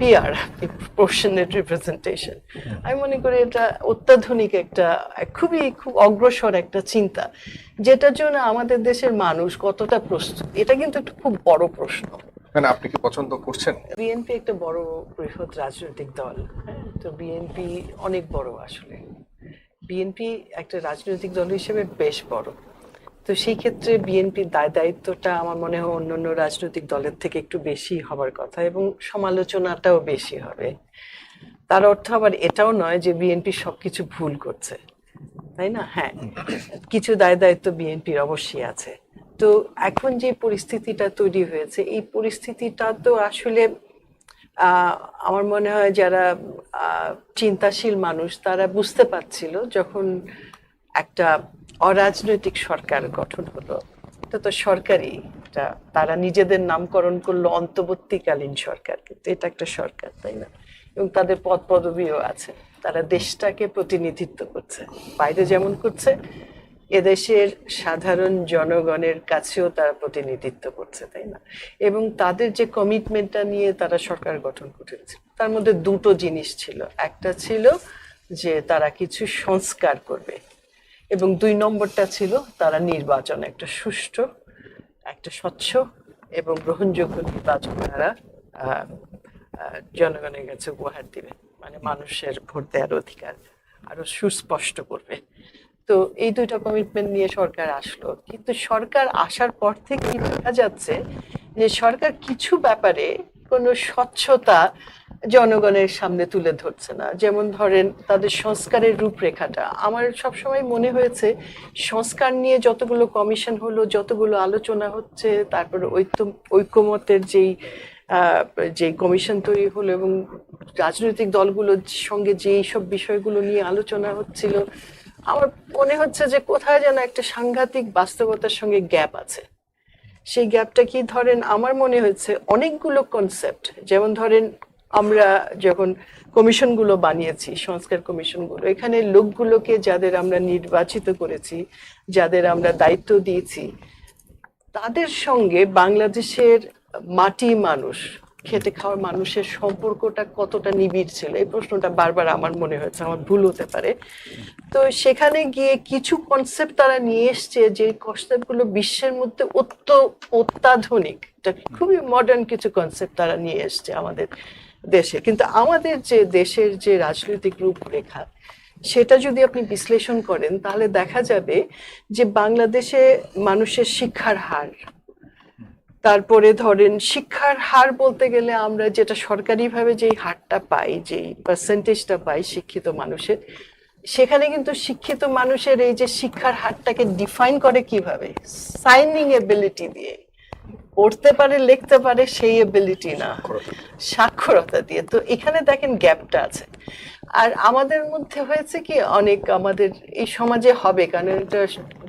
PR proportionate representation আমি মনে করি এটা অত্যাধুনিক একটা খুবই খুব অগ্রসর একটা চিন্তা যেটার জন্য আমাদের দেশের মানুষ কতটা প্রস্তুত এটা কিন্তু একটা খুব বড় প্রশ্ন। মানে আপনি কি পছন্দ করছেন? বিএনপি একটা বড় বৃহৎ রাজনৈতিক দল তো বিএনপি অনেক বড় আসলে। বিএনপি একটা রাজনৈতিক দল হিসেবে বেশ বড়। তো সেই ক্ষেত্রে বিএনপির দায় দায়িত্বটা আমার মনে হয় অন্যান্য রাজনৈতিক দলের থেকে একটু বেশি হবার কথা এবং সমালোচনাটাও বেশি হবে। তার অর্থ আবার এটাও নয় যে বিএনপি সবকিছু ভুল করছে, তাই না? হ্যাঁ কিছু দায় দায়িত্ব বিএনপির অবশ্যই আছে। তো এখন যে পরিস্থিতিটা তৈরি হয়েছে, এই পরিস্থিতিটা তো আসলে আমার মনে হয় যারা চিন্তাশীল মানুষ তারা বুঝতে পারছিল যখন একটা অরাজনৈতিক সরকার গঠন হলো। এটা তো সরকারি এটা তারা নিজেদের নামকরণ করল অন্তর্বর্তীকালীন সরকার, কিন্তু এটা একটা সরকার, তাই না? এবং তাদের পদ পদবিও আছে। তারা দেশটাকে প্রতিনিধিত্ব করছে। বাইরে যেমন করছে, এদেশের সাধারণ জনগণের কাছেও তারা প্রতিনিধিত্ব করছে, তাই না? এবং তাদের যে কমিটমেন্টটা নিয়ে তারা সরকার গঠন করেছে, তার মধ্যে দুটো জিনিস ছিল। একটা ছিল যে তারা কিছু সংস্কার করবে। এবং দুই নম্বরটা ছিল তারা নির্বাচন, একটা সুষ্ঠু, একটা স্বচ্ছ এবং গ্রহণযোগ্য নির্বাচন তারা জনগণের কাছে উপহার দিবে। মানে মানুষের ভোট দেওয়ার অধিকার আরও সুস্পষ্ট করবে। তো এই দুইটা কমিটমেন্ট নিয়ে সরকার আসলো। কিন্তু সরকার আসার পর থেকে দেখা যাচ্ছে যে সরকার কিছু ব্যাপারে কোনো স্বচ্ছতা জনগণের সামনে তুলে ধরছে না। যেমন ধরেন তাদের সংস্কারের রূপরেখাটা। আমার সবসময় মনে হয়েছে, সংস্কার নিয়ে যতগুলো কমিশন হলো, যতগুলো আলোচনা হচ্ছে, তারপরে ঐক্য ঐক্যমতের যেই যে কমিশন তৈরি হলো এবং রাজনৈতিক দলগুলোর সঙ্গে যে সব বিষয়গুলো নিয়ে আলোচনা হচ্ছিল, আমার মনে হচ্ছে যে কোথায় যেন একটা সাংঘাতিক বাস্তবতার সঙ্গে গ্যাপ আছে। সেই গ্যাপটা কি ধরেন আমার মনে হয়েছে অনেকগুলো কনসেপ্ট যেমন ধরেন আমরা যখন কমিশনগুলো বানিয়েছি, সংস্কার কমিশনগুলো, এখানে লোকগুলোকে যাদের আমরা নির্বাচিত করেছি, যাদের আমরা দায়িত্ব দিয়েছি, তাদের সঙ্গে বাংলাদেশের মাটি মানুষ খেটে খাওয়ার মানুষের সম্পর্কটা কতটা নিবিড় ছিল, এই প্রশ্নটা বারবার আমার মনে হয়েছে, আমার ভুল হতে পারে। তো সেখানে গিয়ে কিছু কনসেপ্ট তারা নিয়ে এসছে যে কনসেপ্টগুলো বিশ্বের মধ্যে অত্য অত্যাধুনিক খুবই মডার্ন কিছু কনসেপ্ট তারা নিয়ে এসছে আমাদের দেশে। কিন্তু আমাদের যে দেশের যে রাজনৈতিক রূপরেখা, সেটা যদি আপনি বিশ্লেষণ করেন, তাহলে দেখা যাবে যে বাংলাদেশে মানুষের শিক্ষার হার তারপরে ধরেন শিক্ষার হার বলতে গেলে আমরা যেটা সরকারিভাবে যেই হারটা পাই যেই পার্সেন্টেজটা পাই শিক্ষিত মানুষের সেখানে কিন্তু শিক্ষিত মানুষের এই যে শিক্ষার হারটাকে ডিফাইন করে কীভাবে? সাইনিং এবিলিটি দিয়ে। পড়তে পারে লিখতে পারে সেই এবিলিটি না। সাক্ষরতা দিয়ে। তো এখানে দেখেন গ্যাপটা আছে। আর আমাদের মধ্যে হয়েছে কি অনেক আমাদের এই সমাজে হবে কারণ এটা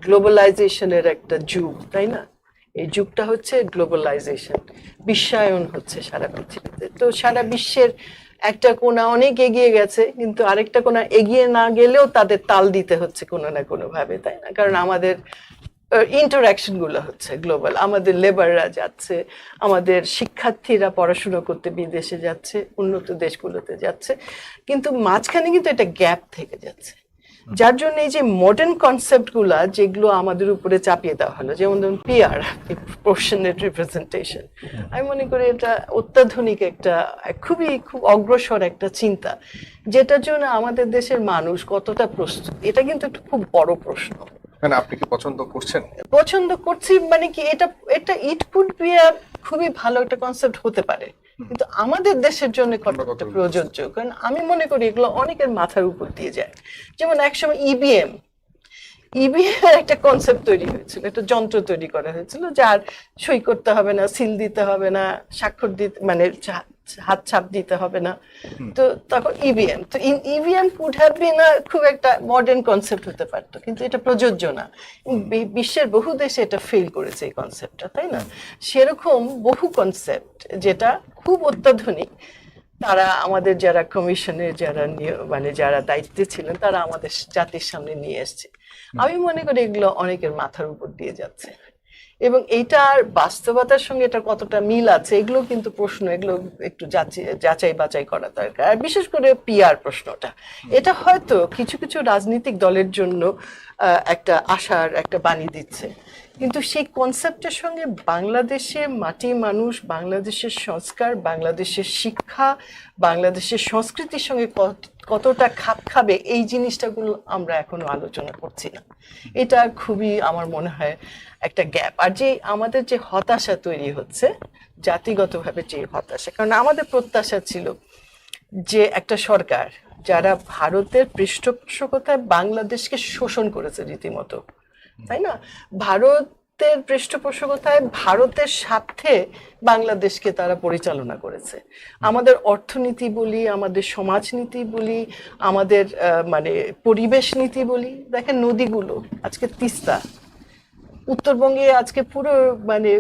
গ্লোবালাইজেশনের একটা যুগ তাই না? এই যুগটা হচ্ছে গ্লোবালাইজেশন, বিশ্বায়ন হচ্ছে সারা পৃথিবীতে। তো সারা বিশ্বের একটা কোনা অনেক এগিয়ে গেছে, কিন্তু আরেকটা কোনা এগিয়ে না গেলেও তাদের তাল দিতে হচ্ছে কোনো না কোনো ভাবে তাই না? কারণ আমাদের ইন্টারাকশনগুলো হচ্ছে গ্লোবাল আমাদের লেবাররা যাচ্ছে, আমাদের শিক্ষার্থীরা পড়াশুনো করতে বিদেশে যাচ্ছে, উন্নত দেশগুলোতে যাচ্ছে, কিন্তু মাঝখানে কিন্তু এটা গ্যাপ থেকে যাচ্ছে। যার জন্য এই যে মডার্ন কনসেপ্টগুলা যেগুলো আমাদের উপরে চাপিয়ে দেওয়া হলো যেমন ধরুন পিআর প্রপোর্শনেট রিপ্রেজেন্টেশন আমি মনে করি এটা অত্যাধুনিক একটা খুবই খুব অগ্রসর একটা চিন্তা যেটার জন্য আমাদের দেশের মানুষ কতটা প্রস্তুত এটা কিন্তু একটা খুব বড় প্রশ্ন। মানে আপনি কি পছন্দ করছেন? পছন্দ করছি মানে কি এটা এটা ইট কুড বি খুবই ভালো একটা কনসেপ্ট হতে পারে। কিন্তু আমাদের দেশের জন্য কতটা প্রযোজ্য? কারণ আমি মনে করি এগুলো অনেকের মাথার উপর দিয়ে যায়। যেমন একসময় E ইবিএম ইবিএম একটা কনসেপ্ট তৈরি হয়েছিল। একটা যন্ত্র তৈরি করা হয়েছিল যার সই করতে হবে না সিল দিতে হবে না স্বাক্ষর দিতে মানে হাত ছাপ দিতে হবে না। তো তখন ইভিএম তো ইভিএম কুড হ্যাভ বিন খুব একটা মডার্ন কনসেপ্ট হতে পারতো কিন্তু এটা প্রযোজ্য না। বিশ্বের বহু দেশে এটা ফেল করেছে এই কনসেপ্টটা তাই না? সেরকম বহু কনসেপ্ট যেটা খুব অত্যাধুনিক। তারা আমাদের যারা কমিশনের যারা মানে যারা দায়িত্বে ছিলেন তারা আমাদের জাতির সামনে নিয়ে এসছে। আমি মনে করি এগুলো অনেকের মাথার উপর দিয়ে যাচ্ছে। এবং এইটার বাস্তবতার সঙ্গে এটা কতটা মিল আছে, এগুলো কিন্তু প্রশ্ন, এগুলো একটু যাচাই- বাছাই করা দরকার। আর বিশেষ করে পিআর প্রশ্নটা। এটা হয়তো কিছু কিছু রাজনৈতিক দলের জন্য একটা আশার একটা বাণী দিচ্ছে। কিন্তু সেই কনসেপ্টের সঙ্গে বাংলাদেশের মাটি মানুষ, বাংলাদেশের সংস্কার, বাংলাদেশের শিক্ষা, বাংলাদেশের সংস্কৃতির সঙ্গে কতটা খাপ খাবে এই জিনিসটাগুলো আমরা এখনও আলোচনা করছি না। এটা খুবই আমার মনে হয় একটা গ্যাপ। আর যে আমাদের যে হতাশা তৈরি হচ্ছে, জাতিগতভাবে যে হতাশা, কারণ আমাদের প্রত্যাশা ছিল যে একটা সরকার যারা ভারতের পৃষ্ঠপোষকতায় বাংলাদেশকে শোষণ করেছে রীতিমতো, তাই না? ভারতের পৃষ্ঠপোষকতায় ভারতের স্বার্থে বাংলাদেশকে তারা পরিচালনা করেছে। আমাদের অর্থনীতি বলি, আমাদের সমাজনীতি বলি, আমাদের মানে পরিবেশ নীতি বলি, দেখেন নদীগুলো আজকে তিস্তা। উত্তরবঙ্গে আজকে পুরো মানে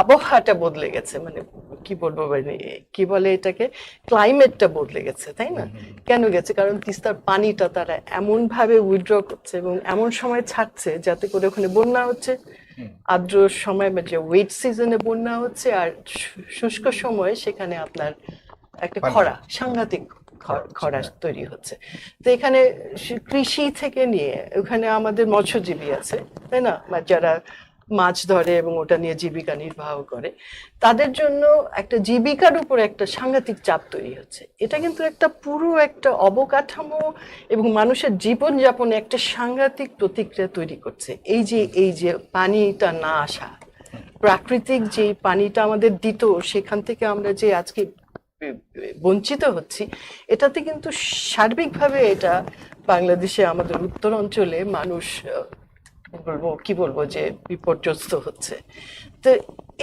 আবহাওয়াটা বদলে গেছে মানে কি বলব মানে কি বলে এটাকে? ক্লাইমেটটা বদলে গেছে তাই না? কেন গেছে? কারণ তিস্তার পানিটা তারা এমন ভাবে উইথড্র করছে এবং এমন সময় ছাড়ছে যাতে করে ওখানে বন্যা হচ্ছে। আর্দ্র সময় যে ওয়েট সিজনে বন্যা হচ্ছে আর শুষ্ক সময়ে সেখানে আপনার একটা খরা সাংঘাতিক খরা তৈরি হচ্ছে। তো এখানে কৃষি থেকে নিয়ে ওখানে আমাদের মৎস্যজীবী আছে তাই না? বা যারা মাছ ধরে এবং ওটা নিয়ে জীবিকা নির্বাহ করে, তাদের জন্য একটা জীবিকার উপর একটা সাংঘাতিক চাপ তৈরি হচ্ছে। এটা কিন্তু একটা পুরো একটা অবকাঠামো এবং মানুষের জীবনযাপনে একটা সাংঘাতিক প্রতিক্রিয়া তৈরি করছে। এই যে এই যে পানিটা না আসা, প্রাকৃতিক যে পানিটা আমাদের দিত, সেখান থেকে আমরা যে আজকে বঞ্চিত হচ্ছি, এটাতে কিন্তু সার্বিকভাবে এটা বাংলাদেশে, আমাদের উত্তর অঞ্চলে মানুষ বলব কি বলব যে বিপর্যস্ত হচ্ছে। তো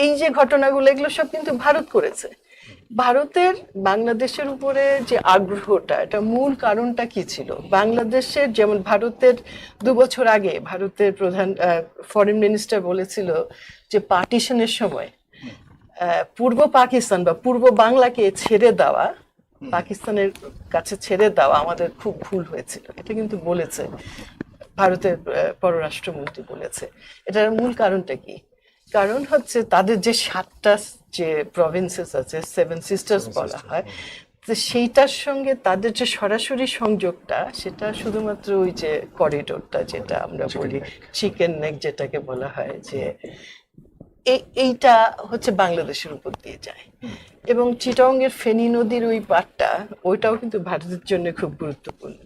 এই যে ঘটনাগুলো এগুলো সব কিন্তু ভারত করেছে। ভারতের বাংলাদেশের উপরে যে আগ্রহটা এটা মূল কারণটা কি ছিল? বাংলাদেশের যেমন ভারতের দু বছর আগে ভারতের প্রধান ফরেন মিনিস্টার বলেছিল যে পার্টিশনের সময় পূর্ব পাকিস্তান বা পূর্ব বাংলাকে ছেড়ে দেওয়া পাকিস্তানের কাছে ছেড়ে দেওয়া আমাদের খুব ভুল হয়েছিল। এটা কিন্তু বলেছে। ভারতের পররাষ্ট্রমন্ত্রী বলেছে। এটার মূল কারণটা কি? কারণ হচ্ছে তাদের যে সাতটা যে প্রভিন্সেস আছে সেভেন সিস্টার্স বলা হয় তো সেইটার সঙ্গে তাদের যে সরাসরি সংযোগটা সেটা শুধুমাত্র ওই যে করিডোরটা যেটা আমরা বলি চিকেন নেক যেটাকে বলা হয় যে এই এইটা হচ্ছে বাংলাদেশের উপর দিয়ে যায়। এবং চিটংয়ের ফেনী নদীর ওই পাটটা ওইটাও কিন্তু ভারতের জন্য খুব গুরুত্বপূর্ণ।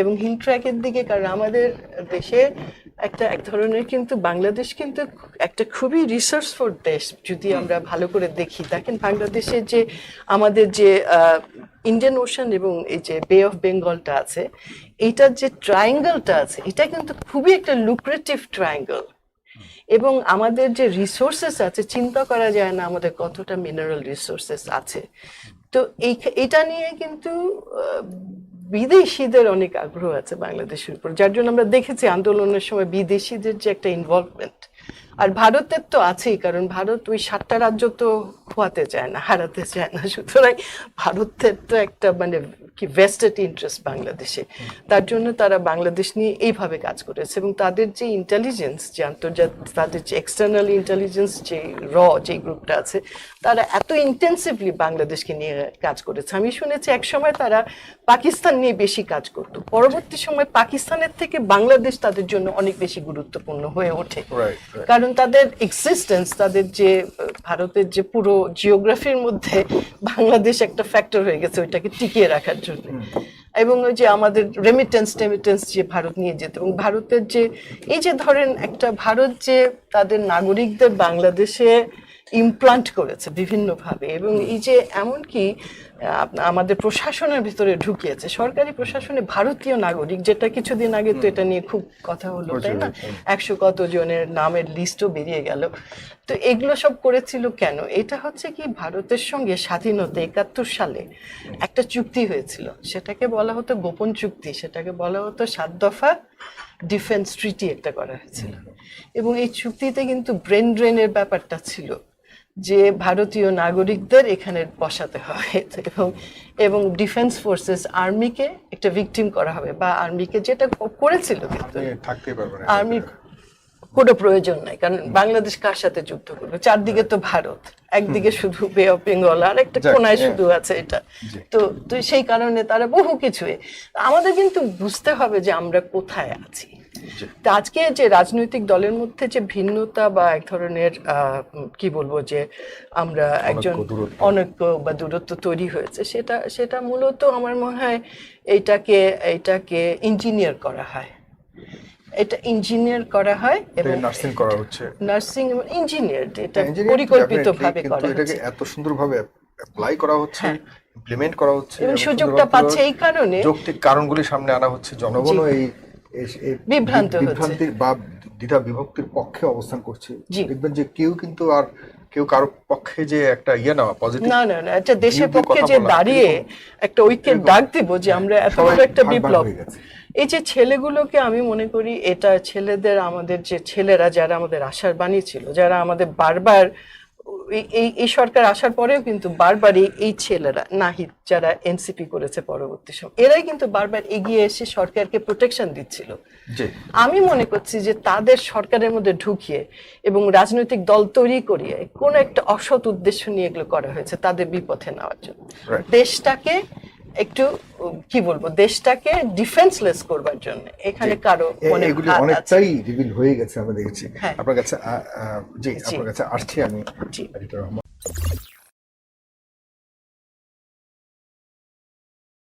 এবং হিল ট্র্যাকের দিকে কারণ আমাদের দেশে একটা এক ধরনের কিন্তু বাংলাদেশ কিন্তু একটা খুবই রিসোর্সফুল দেশ যদি আমরা ভালো করে দেখি। দেখেন বাংলাদেশের যে আমাদের যে ইন্ডিয়ান ওশান এবং এই যে বে অফ বেঙ্গলটা আছে এইটার যে ট্রায়াঙ্গেলটা আছে এটা কিন্তু খুবই একটা লুক্রেটিভ ট্রায়াঙ্গেল এবং আমাদের যে রিসোর্সেস আছে চিন্তা করা যায় না আমাদের কতটা মিনারেল রিসোর্সেস আছে। তো এই এটা নিয়ে কিন্তু বিদেশিদের অনেক আগ্রহ আছে বাংলাদেশের উপর, যার জন্য আমরা দেখেছি আন্দোলনের সময় বিদেশিদের যে একটা ইনভলভমেন্ট আর ভারতের তো আছেই, কারণ ভারত ওই সাতটা রাজ্য তো খোয়াতে চায় না, হারাতে চায় না। সুতরাং ভারতের তো একটা মানে কি ভেস্টেড ইন্টারেস্ট বাংলাদেশে। তার জন্য তারা বাংলাদেশ নিয়ে এইভাবে কাজ করেছে এবং তাদের যে ইন্টেলিজেন্স যে আন্তর্জাতিক তাদের যে এক্সটার্নাল ইন্টেলিজেন্স যে র যে গ্রুপটা আছে তারা এত ইন্টেন্সিভলি বাংলাদেশকে নিয়ে কাজ করেছে। আমি শুনেছি এক সময় তারা পাকিস্তান নিয়ে বেশি কাজ করতো। পরবর্তী সময় পাকিস্তানের থেকে বাংলাদেশ তাদের জন্য অনেক বেশি গুরুত্বপূর্ণ হয়ে ওঠে. কারণ তাদের এক্সিস্টেন্স তাদের যে ভারতের যে পুরো জিওগ্রাফির মধ্যে বাংলাদেশ একটা ফ্যাক্টর হয়ে গেছে ওইটাকে টিকিয়ে রাখার জন্য। এবং ওই যে আমাদের রেমিটেন্স টেমিটেন্স যে ভারত নিয়ে যেত এবং ভারতের যে এই যে ধরেন একটা ভারত যে তাদের নাগরিকদের বাংলাদেশে ইমপ্লান্ট করেছে বিভিন্নভাবে এবং এই যে এমনকি আমাদের প্রশাসনের ভিতরে ঢুকিয়েছে। সরকারি প্রশাসনে ভারতীয় নাগরিক যেটা কিছুদিন আগে তো এটা নিয়ে খুব কথা হলো তাই না? একশো কত জনের নামের লিস্টও বেরিয়ে গেল। তো এগুলো সব করেছিল কেন? এটা হচ্ছে কি ভারতের সঙ্গে স্বাধীনতা একাত্তর সালে একটা চুক্তি হয়েছিল। সেটাকে বলা হতো গোপন চুক্তি। সেটাকে বলা হতো সাত দফা ডিফেন্স ট্রিটি একটা করা হয়েছিল। এবং এই চুক্তিতে কিন্তু ব্রেন ড্রেনের ব্যাপারটা ছিল। যে ভারতীয় নাগরিকদের এখানে বসাতে হবে। এবং এবং ডিফেন্স ফোর্সেস আর্মিকে একটা ভিকটিম করা হবে বা আর্মিকে যেটা করেছিল কিন্তু। আর্মি কোনো প্রয়োজন নাই কারণ বাংলাদেশ কার সাথে যুদ্ধ করবে? চারদিকে তো ভারত একদিকে শুধু বে অফ বেঙ্গল আর একটা কোনায় হ্যাঁ। শুধু আছে এটা। তো তো সেই কারণে তারা বহু কিছুই। আমাদের কিন্তু বুঝতে হবে যে আমরা কোথায় আছি। তো আজকে যে রাজনৈতিক দলের মধ্যে যে ভিন্নতা বা এক ধরনের কি বলব যে আমরা একজন। অনৈক্য বা দূরত্ব তৈরি হয়েছে সেটা সেটা মূলত আমার মনে হয় এইটাকে এইটাকে ইঞ্জিনিয়ার করা হয়। এটা ইঞ্জিনিয়ার করা হয় এবং নার্সিং করা হচ্ছে। নার্সিং ইঞ্জিনিয়ার এটা Engineering পরিকল্পিত definitely, ভাবে কিন্তু করা এটাকে হচ্ছে। এত সুন্দরভাবে অ্যাপ্লাই করা হচ্ছে ইমপ্লিমেন্ট করা হচ্ছে এবং এবং সুযোগটা পাচ্ছে এই কারণে যৌক্তিক কারণগুলি সামনে আনা হচ্ছে। জনগণও এই বিভ্রান্ত হচ্ছে। বিভ্রান্তির বা দ্বিধা বিভক্তির পক্ষে অবস্থান করছে। দেখবেন যে কেউ কিন্তু আর কেউ কারও পক্ষে যে একটা ইয়ে নেওয়া পজিটিভ না না না এটা দেশের পক্ষে যে দাঁড়িয়ে একটা ঐক্যের ডাক দিব যে আমরা এত বড় একটা বিপ্লব। এই যে ছেলেগুলোকে আমি মনে করি এটা ছেলেদের আমাদের যে ছেলেরা যারা আমাদের আশার বাণী ছিল যারা আমাদের বারবার এই- এই সরকার আসার পরেও কিন্তু বারবার এই- এই ছেলেরা নাহিদ যারা এনসিপি করেছে পরবর্তী সময় এরাই কিন্তু বারবার এগিয়ে এসে সরকারকে প্রোটেকশন দিচ্ছিল। আমি মনে করছি যে তাদের সরকারের মধ্যে ঢুকিয়ে এবং রাজনৈতিক দল তৈরি করিয়ে কোন একটা অসৎ উদ্দেশ্য নিয়ে এগুলো করা হয়েছে তাদের বিপথে নেওয়ার জন্য। দেশটাকে একটু কি বলব দেশটাকে ডিফেন্সলেস করবার জন্য। এখানে কারও মনে এগুলি অনেকটাই রিভিল হয়ে গেছে আমরা দেখেছি। হ্যাঁ। আপনার কাছে জি। আপনার কাছে আসছি আমি রহমান।